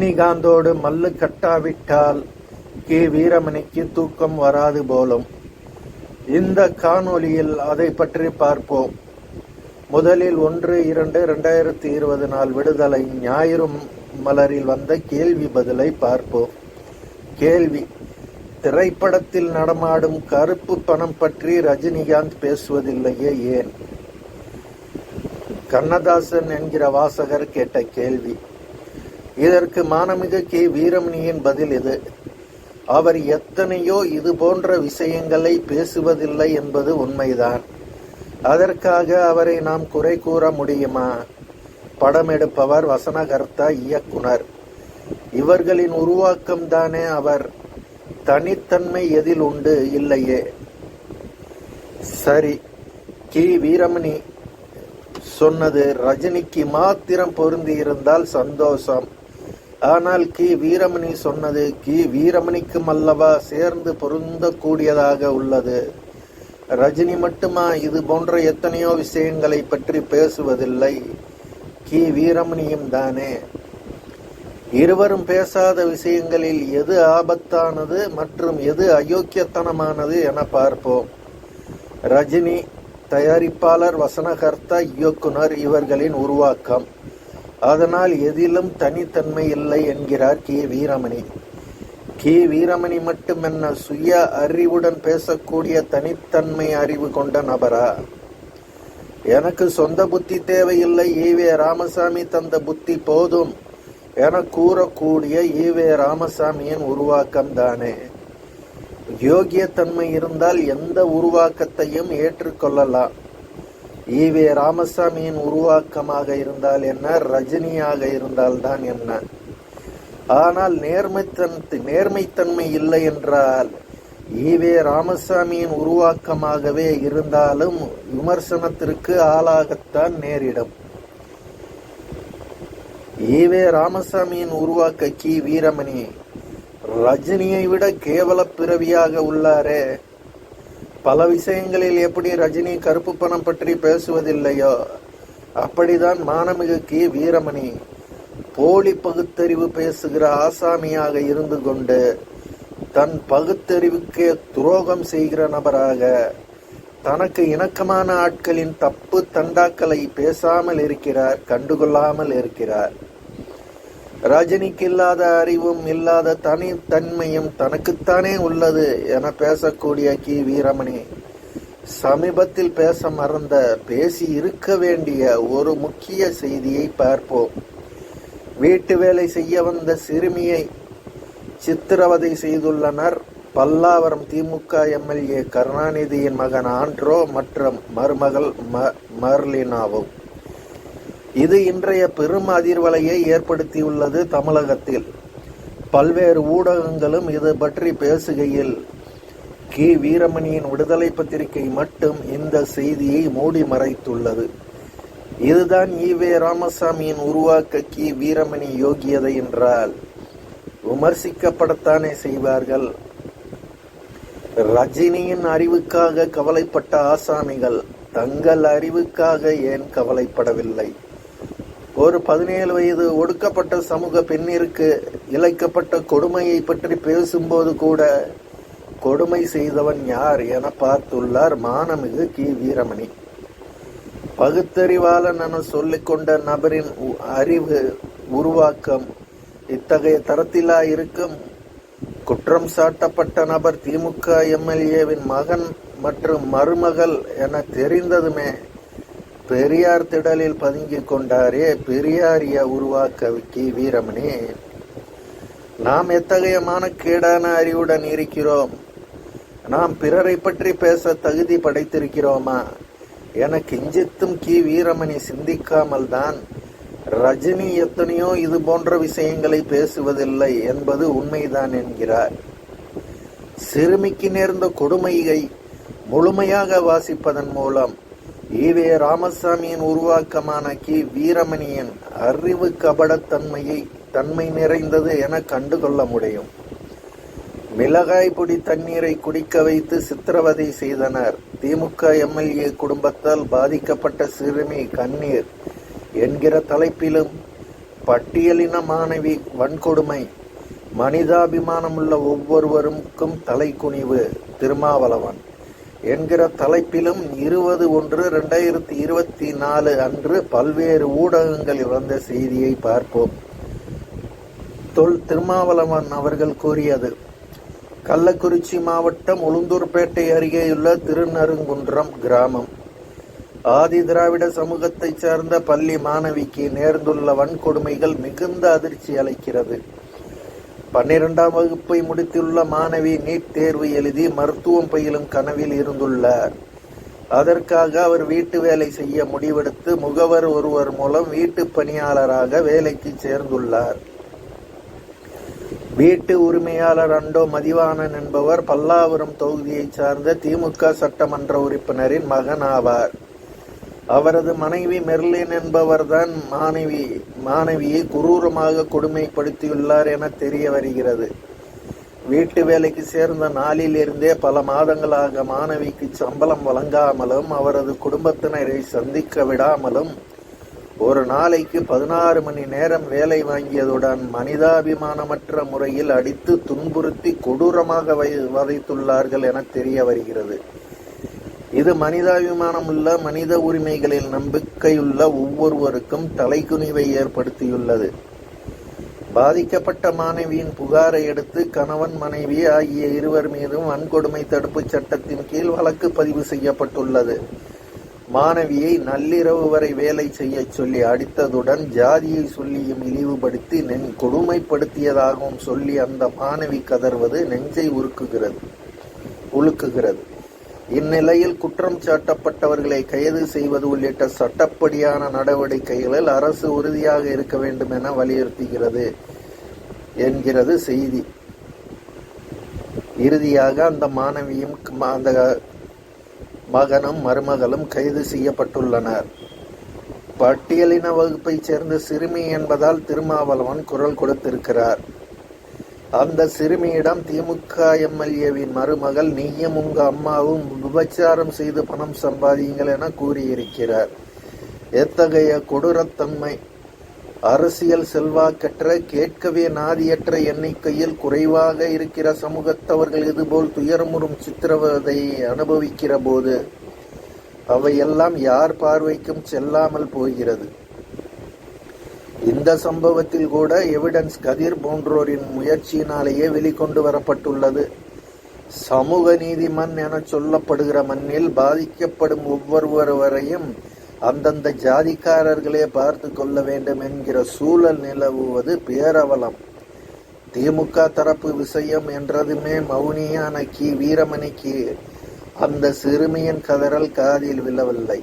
ரஜினிகாந்தோடு மல்லு கட்டாவிட்டால் K வீரமணிக்கு தூக்கம் வராது போலும். இந்த காணொளியில் அதை பற்றி பார்ப்போம். முதலில் ஒன்று இரண்டு இரண்டாயிரத்தி இருபது நாள் விடுதலை. ஞாயிறு மலரில் வந்த கேள்வி பதிலை பார்ப்போம். கேள்வி திரைப்படத்தில் நடமாடும் கருப்பு பணம் பற்றி ரஜினிகாந்த் பேசுவதில்லையே ஏன்? கண்ணதாசன் என்கிற வாசகர் கேட்ட கேள்வி இதற்கு மானமிகு கே வீரமணியின் பதில் இது. அவர் எத்தனையோ இது போன்ற விஷயங்களை பேசுவதில்லை என்பது உண்மைதான். அதற்காக அவரை நாம் குறை கூற முடியுமா? படம் எடுப்பவர் வசனகர்த்தா இயக்குனர். இவர்களின் உருவாக்கம் தானே அவர். தனித்தன்மை எதில் உண்டு? இல்லையே. சரி கி. வீரமணி சொன்னது ரஜினிக்கு மாத்திரம் பொருந்தி இருந்தால் சந்தோஷம். ஆனால் கி. வீரமணி சொன்னது கி. வீரமணிக்கும் அல்லவா சேர்ந்து பொருந்தக்கூடியதாக உள்ளது. ரஜினி மட்டுமா? இது போன்ற எத்தனையோ விஷயங்களை பற்றி பேசுவதில்லை. கி. வீரமணியும் தானே. இருவரும் பேசாத விஷயங்களில் எது ஆபத்தானது மற்றும் எது அயோக்கியத்தனமானது என பார்ப்போம். ரஜினி தயாரிப்பாளர் வசனகர்த்தா இயக்குனர் இவர்களின் உருவாக்கம். அதனால் எதிலும் தனித்தன்மை இல்லை என்கிறார் கே. வீரமணி. கே. வீரமணி மட்டுமென்ன சுய அறிவுடன் பேசக்கூடிய தனித்தன்மை அறிவு கொண்ட நபரா? எனக்கு சொந்த புத்தி தேவையில்லை. ஈவே ராமசாமி தந்த புத்தி போதும் என கூறக்கூடிய ஈவே ராமசாமியின் உருவாக்கம் தானே யோகியத்தன்மை இருந்தால் எந்த உருவாக்கத்தையும் ஏற்றுக்கொள்ளலாம். ஈவே ராமசாமியின் உருவாக்கமாக இருந்தால் என்ன? ரஜினியாக இருந்தால்தான் என்ன? ஆனால் நேர்மைத்தன் நேர்மைத்தன்மை இல்லை என்றால் ஈவே ராமசாமியின் உருவாக்கமாகவே இருந்தாலும் விமர்சனத்திற்கு ஆளாகத்தான் நேரிடும். ஈவே ராமசாமியின் உருவாக்க கி. வீரமணி ரஜினியை விட கேவல பிறவியாக உள்ளாரே. பல விஷயங்களில் எப்படி ரஜினி கருப்பு பணம் பற்றி பேசுவதில்லையோ அப்படிதான் மானமிகு கி. வீரமணி போலி பகுத்தறிவு பேசுகிற ஆசாமியாக இருந்து கொண்டு தன் பகுத்தறிவுக்கே துரோகம் செய்கிற நபராக தனக்கு இணக்கமான ஆட்களின் தப்பு தண்டாக்களை பேசாமல் இருக்கிறார் கண்டுகொள்ளாமல் இருக்கிறார். ரஜினிக்கு இல்லாத அறிவும் இல்லாத தனித்தன்மையும் தனக்குத்தானே உள்ளது என பேசக்கூடிய கி. வீரமணி. சமீபத்தில் பேச மறந்த பேசி இருக்க வேண்டிய ஒரு முக்கிய செய்தியை பார்ப்போம். வீட்டு வேலை செய்ய வந்த சிறுமியை சித்திரவதை செய்துள்ளனர். பல்லாவரம் திமுக எம்எல்ஏ கருணாநிதியின் மகன் ஆண்ட்ரோ மற்றும் மருமகள் மர்லினாவும். இது இன்றைய பெரும் அதிர்வலையை ஏற்படுத்தியுள்ளது தமிழகத்தில். பல்வேறு ஊடகங்களும் இது பற்றி பேசுகையில் கி. வீரமணியின் விடுதலை பத்திரிகை மட்டும் இந்த செய்தியை மூடி மறைத்துள்ளது. இதுதான் ஈவே ராமசாமியின் உருவாக்க கி. வீரமணி யோகியதை என்றால் விமர்சிக்கப்படத்தானே செய்வார்கள்? ரஜினியின் அறிவுக்காக கவலைப்பட்ட ஆசாமிகள் தங்கள் அறிவுக்காக ஏன் கவலைப்படவில்லை? ஒரு பதினேழு வயது ஒடுக்கப்பட்ட சமூக பெண்ணிற்கு இழைக்கப்பட்ட கொடுமையை பற்றி பேசும்போது கூட கொடுமை செய்தவன் யார் என பார்த்துள்ளார் மானமிகு கி. வீரமணி. பகுத்தறிவாளன் என சொல்லிக்கொண்ட நபரின் அறிவு உருவாக்கம் இத்தகைய தரத்திலா இருக்கும் குற்றம் சாட்டப்பட்ட நபர் திமுக எம்எல்ஏவின் மகன் மற்றும் மருமகள் என தெரிந்ததுமே பெரியார் திடலில் பதுங்கிக் கொண்டாரே பெரியாரிய உருவாக்க கி வீரமணி. நாம் எத்தகைய மானக்கேடான அறிவுடன் இருக்கிறோம்? நாம் பிறரை பற்றி பேச தகுதி படைத்திருக்கிறோமா? என கிஞ்சித்தும் கி. வீரமணி சிந்திக்காமல் தான் ரஜினி எத்தனையோ இது போன்ற விஷயங்களை பேசுவதில்லை என்பது உண்மைதான் என்கிறார். சிறுமிக்கு நேர்ந்த கொடுமையை முழுமையாக வாசிப்பதன் மூலம் ஈவே ராமசாமியின் உருவாக்கமான கி. வீரமணியின் அறிவு கபடத்தன்மையை தன்மை நிறைந்தது என கண்டுகொள்ள முடியும். மிளகாய் பொடி தண்ணீரை குடிக்க வைத்து சித்திரவதை செய்தனர். திமுக எம்எல்ஏ குடும்பத்தால் பாதிக்கப்பட்ட சிறுமி கண்ணீர் என்கிற தலைப்பிலும் பட்டியலின மாணவி வன்கொடுமை மனிதாபிமானமுள்ள ஒவ்வொருவருக்கும் தலைக்குனிவு திருமாவளவன். என்கிற தலைப்பிலும் இருபது ஒன்று ரெண்டாயிரத்தி இருபத்தி நாலு அன்று பல்வேறு ஊடகங்களில் வந்த செய்தியை பார்ப்போம். தொல் திருமாவளவன் அவர்கள் கூறியது கள்ளக்குறிச்சி மாவட்டம் உளுந்தூர்பேட்டை அருகேயுள்ள திருநருங்குன்றம் கிராமம். ஆதி திராவிட சமூகத்தைச் சார்ந்த பள்ளி மாணவிக்கு நேர்ந்துள்ள வன்கொடுமைகள் மிகுந்த அதிர்ச்சி அளிக்கிறது. பன்னிரெண்டாம் வகுப்பை முடித்துள்ள மாணவி நீட் தேர்வு எழுதி மருத்துவம் பயிலும் கனவில் இருந்துள்ளார். அதற்காக அவர் வீட்டு வேலை செய்ய முடிவெடுத்து முகவர் ஒருவர் மூலம் வீட்டு பணியாளராக வேலைக்கு சேர்ந்துள்ளார். வீட்டு உரிமையாளர் அண்டோ மதிவானன் என்பவர் பல்லாவரம் தொகுதியைச் சார்ந்த திமுக சட்டமன்ற உறுப்பினரின் மகன் ஆவார் அவரது மனைவி மெர்லின் என்பவர்தான் மாணவி மாணவியை குரூரமாக கொடுமைப்படுத்தியுள்ளார் என தெரிய வருகிறது. வீட்டு வேலைக்கு சேர்ந்த நாளிலிருந்தே பல மாதங்களாக மாணவிக்கு சம்பளம் வழங்காமலும் அவரது குடும்பத்தினரை சந்திக்க விடாமலும் ஒரு நாளைக்கு பதினாறு மணி நேரம் வேலை வாங்கியதுடன் மனிதாபிமானமற்ற முறையில் அடித்து துன்புறுத்தி கொடூரமாக வதைத்துள்ளார்கள் என தெரிய வருகிறது. இது மனிதாபிமானம் உள்ள மனித உரிமைகளில் நம்பிக்கையுள்ள ஒவ்வொருவருக்கும் தலைக்குனிவை ஏற்படுத்தியுள்ளது. பாதிக்கப்பட்ட மாணவியின் புகாரை அடுத்து கணவன் மனைவி ஆகிய இருவர் மீதும் வன்கொடுமை தடுப்புச் சட்டத்தின் கீழ் வழக்கு பதிவு செய்யப்பட்டுள்ளது. மாணவியை நள்ளிரவு வரை வேலை செய்ய சொல்லி அடித்ததுடன் ஜாதியை சொல்லியும் இழிவுபடுத்தி நென் கொடுமைப்படுத்தியதாகவும் சொல்லி அந்த மாணவி கதர்வது நெஞ்சை உருக்குகிறது உழுக்குகிறது இந்நிலையில் குற்றம் சாட்டப்பட்டவர்களை கைது செய்வது உள்ளிட்ட சட்டப்படியான நடவடிக்கைகளில் அரசு உறுதியாக இருக்க வேண்டும் என வலியுறுத்துகிறது என்கிறது செய்தி. இறுதியாக அந்த மாணவியும் அந்த மகனும் மருமகளும் கைது செய்யப்பட்டுள்ளனர். பட்டியலின வகுப்பைச் சேர்ந்த சிறுமி என்பதால் திருமாவளவன் குரல் கொடுத்திருக்கிறார். அந்த சிறுமியிடம் திமுக எம்எல்ஏவின் மருமகள் நீயும் உங்க அம்மாவும் விபச்சாரம் செய்து பணம் சம்பாதியுங்கள் என கூறியிருக்கிறார். எத்தகைய கொடூரத்தன்மை அரசியல் செல்வாக்கற்ற கேட்கவே நாதியற்ற எண்ணிக்கையில் குறைவாக இருக்கிற சமூகத்தவர்கள் இதுபோல் துயரமுறும் சித்திரவதை அனுபவிக்கிற போது அவையெல்லாம் யார் பார்வைக்கும் செல்லாமல் போகிறது? இந்த சம்பவத்தில் கூட எவிடன்ஸ் கதிர் போன்றோரின் முயற்சியினாலேயே வெளிக்கொண்டு வரப்பட்டுள்ளது. சமூக நீதி மண் என சொல்லப்படுகிற மண்ணில் பாதிக்கப்படும் ஒவ்வொருவரையும் அந்தந்த ஜாதிக்காரர்களே பார்த்து கொள்ள வேண்டும் என்கிற சூழல் நிலவுவது பேரவலம். திமுக தரப்பு விஷயம் என்றதுமே மௌனியான கி. வீரமணிக்கு அந்த சிறுமியின் கதறல் காதில் விழவில்லை.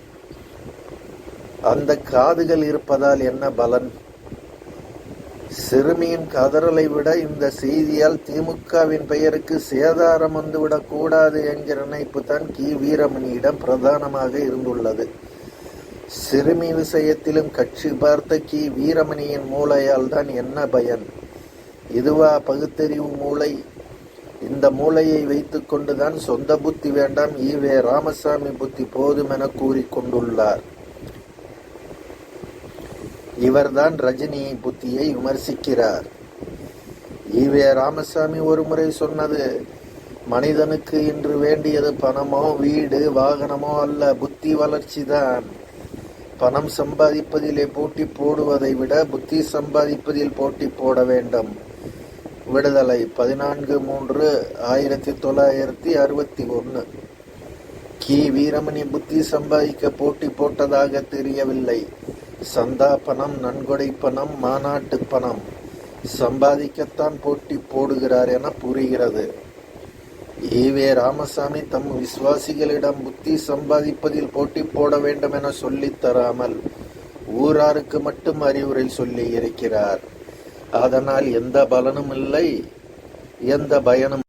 அந்த காதுகள் இருப்பதால் என்ன பலன்? சிறுமியின் கதறலை விட இந்த செய்தியால் திமுகவின் பெயருக்கு சேதாரம் வந்துவிடக் கூடாது என்கிற நினைப்பு தான் கி. வீரமணியிடம் பிரதானமாக இருந்துள்ளது. சிறுமி விஷயத்திலும் கட்சி பார்த்த கி. வீரமணியின் மூளையால் தான் என்ன பயன்? இதுவா பகுத்தறிவு மூளை? இந்த மூளையை வைத்துக்கொண்டுதான் சொந்த புத்தி வேண்டாம் ஈவே ராமசாமி புத்தி போதும் என கூறிக்கொண்டுள்ளார் இவர்தான் ரஜினி புத்தியை விமர்சிக்கிறார். ஈவே ராமசாமி ஒருமுறை சொன்னது மனிதனுக்கு இன்று வேண்டியது பணமோ வீடு வாகனமோ அல்ல புத்தி வளர்ச்சி தான். பணம் சம்பாதிப்பதிலே போட்டி போடுவதை விட புத்தி சம்பாதிப்பதில் போட்டி போட வேண்டும். விடுதலை பதினான்கு மூன்று ஆயிரத்தி தொள்ளாயிரத்தி அறுபத்தி ஒன்று கி. வீரமணி புத்தி சம்பாதிக்க போட்டி போட்டதாக தெரியவில்லை. சந்தா பணம் நன்கொடை பணம் மாநாட்டு பணம் சம்பாதிக்கத்தான் போட்டி போடுகிறார் என புரிகிறது. ஈவே ராமசாமி தம் விசுவாசிகளிடம் புத்தி சம்பாதிப்பதில் போட்டி போட வேண்டும் என சொல்லித் தராமல் ஊராருக்கு மட்டும் அறிவுரை சொல்லி இருக்கிறார். அதனால் எந்த பலனும் இல்லை எந்த பயனும்